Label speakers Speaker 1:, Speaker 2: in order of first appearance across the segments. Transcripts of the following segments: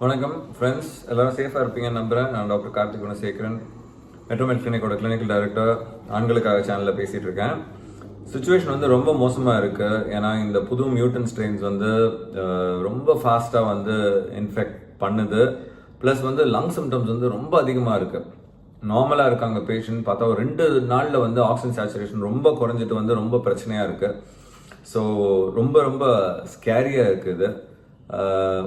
Speaker 1: வணக்கம் ஃப்ரெண்ட்ஸ் எல்லாரும் சேஃபாக இருப்பீங்கன்னு நம்புகிறேன் நான் டாக்டர் கார்த்திக் குணசேகரன். மெட்ரோமெட் கிளினிக்கோட கிளினிக்கல் டைரக்டர் ஆண்களுக்காக சேனலில் பேசிகிட்டு இருக்கேன். சுச்சுவேஷன் வந்து ரொம்ப மோசமாக இருக்குது ஏன்னா இந்த புது மியூட்டன் ஸ்ட்ரெயின்ஸ் வந்து ரொம்ப ஃபாஸ்ட்டாக வந்து இன்ஃபெக்ட் பண்ணுது. ப்ளஸ் வந்து லங் சிம்டம்ஸ் வந்து ரொம்ப அதிகமாக இருக்குது நார்மலாக இருக்காங்க பேஷண்ட் பார்த்தா ஒரு ரெண்டு நாளில் வந்து ஆக்சிஜன் சேச்சுரேஷன் ரொம்ப குறைஞ்சிட்டு வந்து ரொம்ப பிரச்சனையாக இருக்குது ஸோ ரொம்ப ரொம்ப ஸ்கேரியாக இருக்குது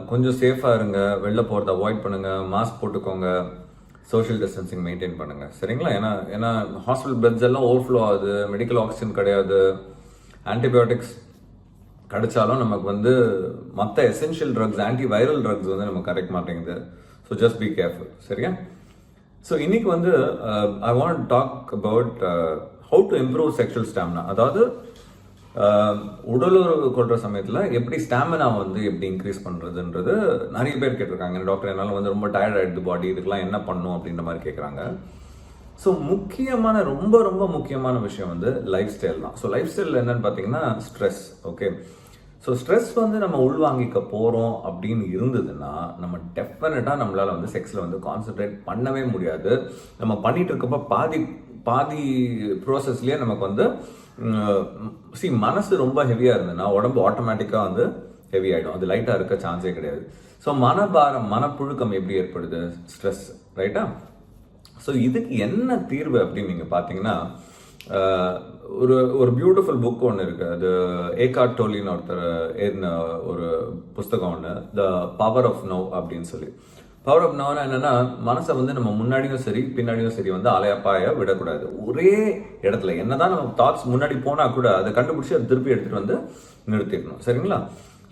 Speaker 1: கொஞ்சம் சேஃபாக இருங்க. வெளில போகிறத அவாய்ட் பண்ணுங்கள் மாஸ்க் போட்டுக்கோங்க. சோஷியல் டிஸ்டன்சிங் மெயின்டைன் பண்ணுங்கள் சரிங்களா? ஏன்னா ஏன்னா ஹாஸ்பிட்டல் பெட்ஸ் எல்லாம் ஓவர்ஃப்ளோ ஆகுது. மெடிக்கல் ஆக்சிஜன் கிடையாது. ஆன்டிபயோட்டிக்ஸ் கிடைச்சாலும் நமக்கு வந்து மற்ற essential drugs anti viral drugs வந்து நமக்கு கிடைக்க மாட்டேங்குது. ஸோ ஜஸ்ட் பி கேர்ஃபுல் சரியா? ஸோ இன்னைக்கு வந்து I want talk about how to improve sexual stamina அதாவது உடலுறவு கொள்கிற சமயத்தில் எப்படி ஸ்டாமினா வந்து எப்படி இன்க்ரீஸ் பண்ணுறதுன்றது நிறைய பேர் கேட்டிருக்காங்க. டாக்டர் என்னால் வந்து ரொம்ப டயர்ட் ஆகிடுது பாடி இதுக்கெல்லாம் என்ன பண்ணும் அப்படின்ற மாதிரி கேட்குறாங்க. ஸோ முக்கியமான ரொம்ப ரொம்ப முக்கியமான விஷயம் வந்து லைஃப் ஸ்டைல் தான். ஸோ லைஃப் ஸ்டைல் என்னன்னு பார்த்தீங்கன்னா ஸ்ட்ரெஸ் ஓகே ஸோ ஸ்ட்ரெஸ் வந்து நம்ம உள்வாங்கிக்க போகிறோம் அப்படின்னு இருந்ததுன்னா நம்ம டெஃபினட்டாக நம்மளால் வந்து செக்ஸில் வந்து கான்சென்ட்ரேட் பண்ணவே முடியாது. நம்ம பண்ணிட்டு இருக்கப்ப பாதி பாதி ப்ரோசஸ்லேயே நமக்கு வந்து சி மனசு ரொம்ப ஹெவியாக இருந்ததுன்னா உடம்பு ஆட்டோமேட்டிக்காக வந்து ஹெவி ஆகிடும் அது லைட்டாக இருக்க சான்ஸே கிடையாது. ஸோ மனபாரம் மனப்புழுக்கம் எப்படி ஏற்படுது? ஸ்ட்ரெஸ் ரைட்டா ஸோ இதுக்கு என்ன தீர்வு அப்படின்னு நீங்கள் பார்த்தீங்கன்னா ஒரு ஒரு பியூட்டிஃபுல் புக் ஒன்று இருக்குது அது ஏகாட் டோலின்னு ஒருத்தர் எழுதின ஒரு புஸ்தகம் ஒன்று த பவர் ஆஃப் நோ அப்படின்னு சொல்லி. பவர் ஆஃப் நவனா என்னன்னா மனசை வந்து நம்ம முன்னாடியும் சரி பின்னாடியும் சரி வந்து அலையப்பாய விடக்கூடாது. ஒரே இடத்துல என்னதான் நம்ம தாட்ஸ் முன்னாடி போனா கூட அதை கண்டுபிடிச்சி அதை திருப்பி எடுத்துட்டு வந்து நிறுத்திடணும். சரிங்களா?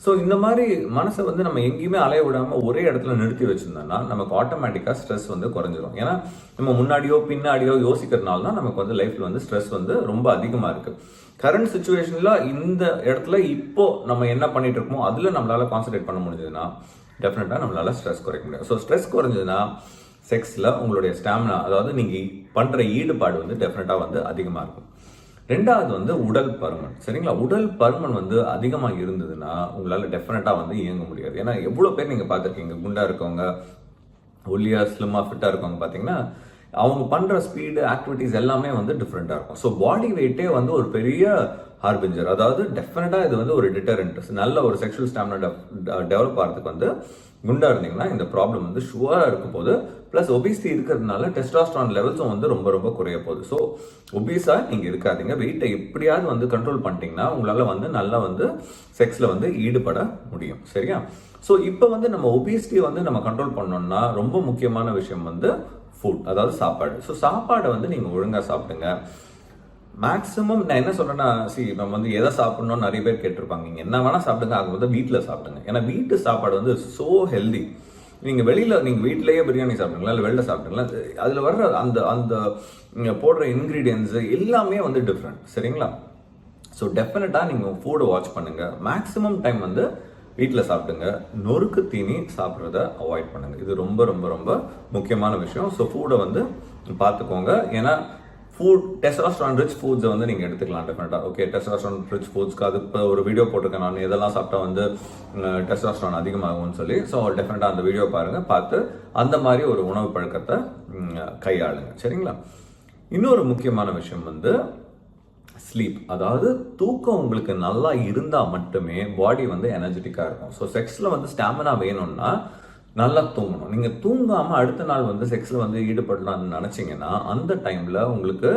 Speaker 1: ஸோ இந்த மாதிரி மனசை வந்து நம்ம எங்கேயுமே அலைய விடாமல் ஒரே இடத்துல நிறுத்தி வச்சுருந்தோம்னா நமக்கு ஆட்டோமேட்டிக்காக ஸ்ட்ரெஸ் வந்து குறைஞ்சிரும். ஏன்னா நம்ம முன்னாடியோ பின்னாடியோ யோசிக்கிறதுனால தான் நமக்கு வந்து லைஃப்பில் வந்து ஸ்ட்ரெஸ் வந்து ரொம்ப அதிகமாக இருக்குது கரண்ட் சுச்சுவேஷனில் இந்த இடத்துல இப்போ நம்ம என்ன பண்ணிட்டு இருக்கோமோ அதில் நம்மளால் கான்சென்ட்ரேட் பண்ண முடிஞ்சதுன்னா டெஃபினட்டாக நம்மளால ஸ்ட்ரெஸ் குறைக்க முடியும் ஸோ ஸ்ட்ரெஸ் குறைஞ்சதுன்னா செக்ஸில் உங்களுடைய ஸ்டாமினா அதாவது நீங்கள் பண்ணுற ஈடுபாடு வந்து டெஃபினட்டாக வந்து அதிகமாக இருக்கும். ரெண்டாவது வந்து உடல் பருமன். சரிங்களா? உடல் பருமன் வந்து அதிகமாக இருந்ததுன்னா உங்களால் டெஃபினட்டாக வந்து இயங்க முடியாது. ஏன்னா எவ்வளோ பேர் நீங்கள் பார்த்துருக்கீங்க குண்டாக இருக்கவங்க ஒல்லியாக ஸ்லிம்மாக ஃபிட்டாக இருக்கவங்க பார்த்தீங்கன்னா அவங்க பண்ணுற ஸ்பீடு ஆக்டிவிட்டீஸ் எல்லாமே வந்து டிஃப்ரெண்ட்டாக இருக்கும். ஸோ பாடி வெயிட்டே வந்து ஒரு பெரிய ஹார்பிஞ்சர் அதாவது டெஃபினட்டாக இது வந்து ஒரு டிட்டரண்ட் நல்ல ஒரு செக்ஷுவல் ஸ்டாமினா டெவலப் ஆகிறதுக்கு வந்து குண்டாக இருந்தீங்கன்னா இந்த ப்ராப்ளம் வந்து ஷுவராக இருக்கும் போது ப்ளஸ் ஒபிசிட்டி இருக்கிறதுனால டெஸ்டாஸ்ட்ரான் லெவல்ஸும் வந்து ரொம்ப ரொம்ப குறைய போகுது. ஸோ ஒபிஸாக நீங்கள் இருக்காதீங்க. வெயிட்டை எப்படியாவது வந்து கண்ட்ரோல் பண்ணிட்டீங்கன்னா உங்களால் வந்து நல்லா வந்து செக்ஸில் வந்து ஈடுபட முடியும். சரியா? ஸோ இப்போ வந்து நம்ம ஒபிசிட்டியை வந்து நம்ம கண்ட்ரோல் பண்ணோம்னா ரொம்ப முக்கியமான விஷயம் வந்து ஃபுட் அதாவது சாப்பாடு. ஸோ சாப்பாடை வந்து நீங்கள் ஒழுங்காக சாப்பிடுங்க. மேக்ஸிமம் நான் என்ன சொல்கிறேன்னா சி நம்ம வந்து எதை சாப்பிட்ணும்னு நிறைய பேர் கேட்டிருப்பாங்க. நீங்கள் என்ன வேணால் சாப்பிடுங்க அது வந்து வீட்டில் சாப்பிடுங்க. ஏன்னா வீட்டு சாப்பாடு வந்து ஸோ ஹெல்தி நீங்கள் வெளியில் நீங்கள் வீட்டிலேயே பிரியாணி சாப்பிடுங்களா இல்லை வெளில சாப்பிடுங்களா அதில் வர்ற அந்த அந்த நீங்கள் போடுற இன்க்ரீடியன்ஸு எல்லாமே வந்து டிஃப்ரெண்ட் சரிங்களா? ஸோ டெஃபினட்டாக நீங்கள் ஃபுட்டை வாட்ச் பண்ணுங்கள் மேக்ஸிமம் டைம் வந்து வீட்டில் சாப்பிடுங்க. நொறுக்கு தீனி சாப்பிட்றத அவாய்ட் பண்ணுங்க. இது ரொம்ப ரொம்ப ரொம்ப முக்கியமான விஷயம். ஸோ ஃபுட்டை வந்து பார்த்துக்கோங்க. ஏன்னா ஃபுட் டெஸ்டாஸ்ட்ரான் ரிச் ஃபுட்ஸை வந்து நீங்கள் எடுத்துக்கலாம் டெஃபினட்டாக ஓகே டெஸ்டாஸ்ட்ரான் ரிச் ஃபுட்ஸ்க்கு அது இப்போ ஒரு வீடியோ போட்டிருக்கேன் நான். இதெல்லாம் சாப்பிட்டா வந்து டெஸ்டாஸ்ட்ரான் அதிகமாகும்னு சொல்லி. ஸோ டெஃபினட்டாக அந்த வீடியோ பாருங்கள் பார்த்து அந்த மாதிரி ஒரு உணவு பழக்கத்தை கையாளுங்க. சரிங்களா? இன்னொரு முக்கியமான விஷயம் வந்து ஸ்லீப் அதாவது தூக்கம் உங்களுக்கு நல்லா இருந்தால் மட்டுமே பாடி வந்து எனர்ஜெட்டிக்காக இருக்கும். ஸோ செக்ஸில் வந்து ஸ்டாமினா வேணும்னா நல்லா தூங்கணும். நீங்கள் தூங்காமல் அடுத்த நாள் வந்து செக்ஸில் வந்து ஈடுபடலாம்னு நினச்சிங்கன்னா அந்த டைமில் உங்களுக்கு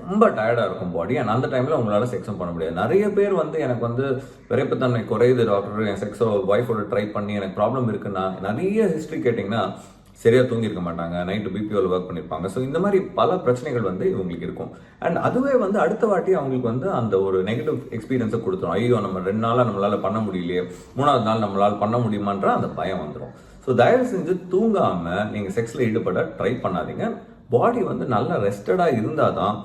Speaker 1: ரொம்ப டயர்டாக இருக்கும் பாடி அண்ட் அந்த டைமில் உங்களால் செக்ஸும் பண்ண முடியாது. நிறைய பேர் வந்து எனக்கு வந்து விரைப்புத்தன்மை குறையுது டாக்டர் என் செக்ஸோ ஒய்ஃபோட ட்ரை பண்ணி எனக்கு ப்ராப்ளம் இருக்குன்னா நிறைய ஹிஸ்ட்ரி கேட்டிங்கன்னா சரியாக தூங்கியிருக்க மாட்டாங்க. நைட்டு பிபிஓவில் ஒர்க் பண்ணியிருப்பாங்க ஸோ இந்த மாதிரி பல பிரச்சனைகள் வந்து இவங்களுக்கு இருக்கும். அண்ட் அதுவே வந்து அடுத்த வாட்டி அவங்களுக்கு வந்து அந்த ஒரு நெகட்டிவ் எக்ஸ்பீரியன்ஸை கொடுத்துரும். ஐயோ நம்ம ரெண்டு நாளாக நம்மளால் பண்ண முடியலையே. மூணாவது நாள் நம்மளால் பண்ண முடியுமான்ற அந்த பயம் வந்துடும் ஸோ தயவு செஞ்சு தூங்காமல் நீங்கள் செக்ஸில் ஈடுபட ட்ரை பண்ணாதீங்க. பாடி வந்து நல்லா ரெஸ்டடாக இருந்தால் தான்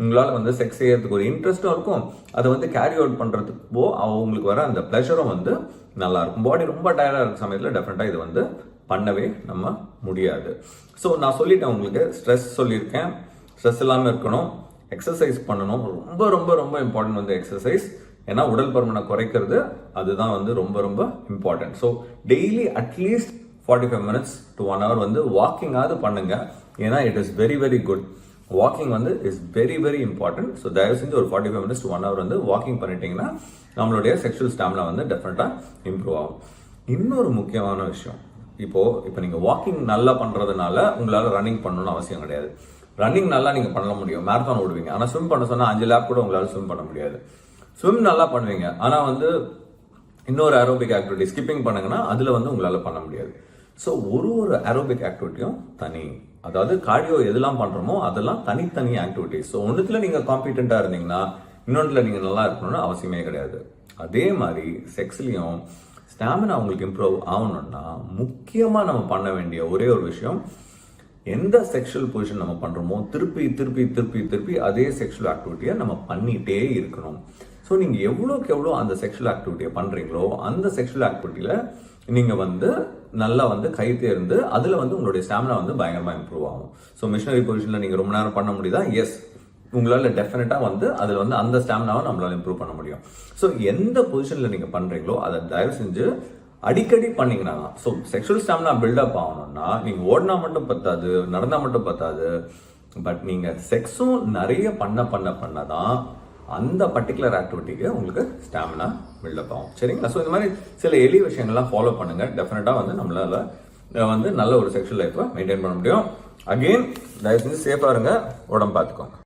Speaker 1: உங்களால் வந்து செக்ஸ் செய்யறதுக்கு ஒரு இன்ட்ரெஸ்ட்டும் இருக்கும். அதை வந்து கேரி அவுட் பண்ணுறதுக்கோ அவங்களுக்கு வர அந்த ப்ளஷரும் வந்து நல்லா இருக்கும். பாடி ரொம்ப டயர்டாக இருக்க சமயத்தில் டெஃபினட்டாக இது வந்து பண்ணவே நம்ம முடியாது. ஸோ நான் சொல்லிட்டேன் உங்களுக்கு ஸ்ட்ரெஸ் சொல்லியிருக்கேன். ஸ்ட்ரெஸ் இல்லாமல் இருக்கணும். எக்ஸசைஸ் பண்ணணும். ரொம்ப ரொம்ப ரொம்ப இம்பார்ட்டன்ட் வந்து எக்ஸசைஸ் ஏன்னா உடல் பருமனை குறைக்கிறது. அதுதான் வந்து ரொம்ப ரொம்ப important so daily at least forty five minutes to one hour வந்து வாக்கிங்காவது பண்ணுங்க. ஏன்னா it is very very good walking வந்து is very very important so தயவு செஞ்சு ஒரு forty five minutes to one hour வந்து வாக்கிங் பண்ணிட்டீங்கன்னா நம்மளுடைய செக்ஷுவல் ஸ்டாமினா வந்து டெஃபினட்டாக இம்ப்ரூவ் ஆகும். இன்னொரு முக்கியமான விஷயம். இப்போது இப்போ நீங்கள் வாக்கிங் நல்லா பண்ணுறதுனால உங்களால் ரன்னிங் பண்ணணும்னு அவசியம் கிடையாது. ரன்னிங் நல்லா நீங்கள் பண்ண முடியும். மேரத்தான் ஓடுவீங்க. ஆனால் ஸ்விம் பண்ண சொன்னால் அஞ்சு லேப் கூட உங்களால் ஸ்விம் பண்ண முடியாது. ஸ்விம் நல்லா பண்ணுவீங்க. ஆனால் வந்து இன்னொரு ஆரோபிக் ஆக்டிவிட்டி ஸ்கிப்பிங் பண்ணுங்கன்னா அதில் வந்து உங்களால் பண்ண முடியாது. ஸோ ஒரு ஒரு ஆரோபிக் ஆக்டிவிட்டியும் தனி. அதாவது கார்டியோ எதெல்லாம் பண்ணுறோமோ அதெல்லாம் தனித்தனி ஆக்டிவிட்டிஸ் ஸோ ஒன்றுத்தில் நீங்கள் காம்பிடென்ட்டா இருந்தீங்கன்னா இன்னொன்றுல நீங்கள் நல்லா இருக்கணும்னு அவசியமே கிடையாது. அதே மாதிரி செக்ஸ்லேயும் ஸ்டாமினா உங்களுக்கு இம்ப்ரூவ் ஆகணும்னா முக்கியமாக நம்ம பண்ண வேண்டிய ஒரே ஒரு விஷயம் எந்த செக்ஷுவல் பொசிஷன் நம்ம பண்ணுறோமோ திருப்பி திருப்பி திருப்பி திருப்பி அதே செக்ஷுவல் ஆக்டிவிட்டியை நம்ம பண்ணிகிட்டே இருக்கணும். ஸோ நீங்கள் எவ்வளோக்கு எவ்வளோ அந்த செக்ஷுவல் ஆக்டிவிட்டியை பண்ணுறீங்களோ அந்த செக்ஷுவல் ஆக்டிவிட்டியில நீங்கள் வந்து நல்லா வந்து கை தேர்ந்து அதில் வந்து உங்களுடைய ஸ்டாமினா வந்து பயங்கரமாக இம்ப்ரூவ் ஆகும். ஸோ மிஷினரி பொசிஷனில் நீங்கள் ரொம்ப நேரம் பண்ண முடியுதா? எஸ் உங்களால் டெஃபினட்டாக வந்து அதில் வந்து அந்த ஸ்டாமினாவை நம்மளால் இம்ப்ரூவ் பண்ண முடியும். ஸோ எந்த பொசிஷனில் நீங்கள் பண்ணுறீங்களோ அதை தயவு செஞ்சு அடிக்கடி பண்ணீங்கன்னா ஸோ செக்ஷுவல் ஸ்டாமினா பில்டப் ஆகணும்னா நீங்கள் ஓடினா மட்டும் பத்தாது நடந்தால் மட்டும் பத்தாது பட் நீங்கள் செக்ஸும் நிறைய பண்ண பண்ண பண்ண தான் அந்த பர்டிகுலர் ஆக்டிவிட்டிக்கு உங்களுக்கு ஸ்டாமினா பில்டப் ஆகும். சரிங்களா? ஸோ இந்த மாதிரி சில எளிய விஷயங்கள்லாம் ஃபாலோ பண்ணுங்கள் டெஃபினட்டாக வந்து நம்மளால வந்து நல்ல ஒரு செக்ஷுவல் லைஃப்பை மெயின்டைன் பண்ண முடியும். அகெயின் தயவு செஞ்சு சேஃபாக இருங்க. உடம்பு பார்த்துக்கோங்க.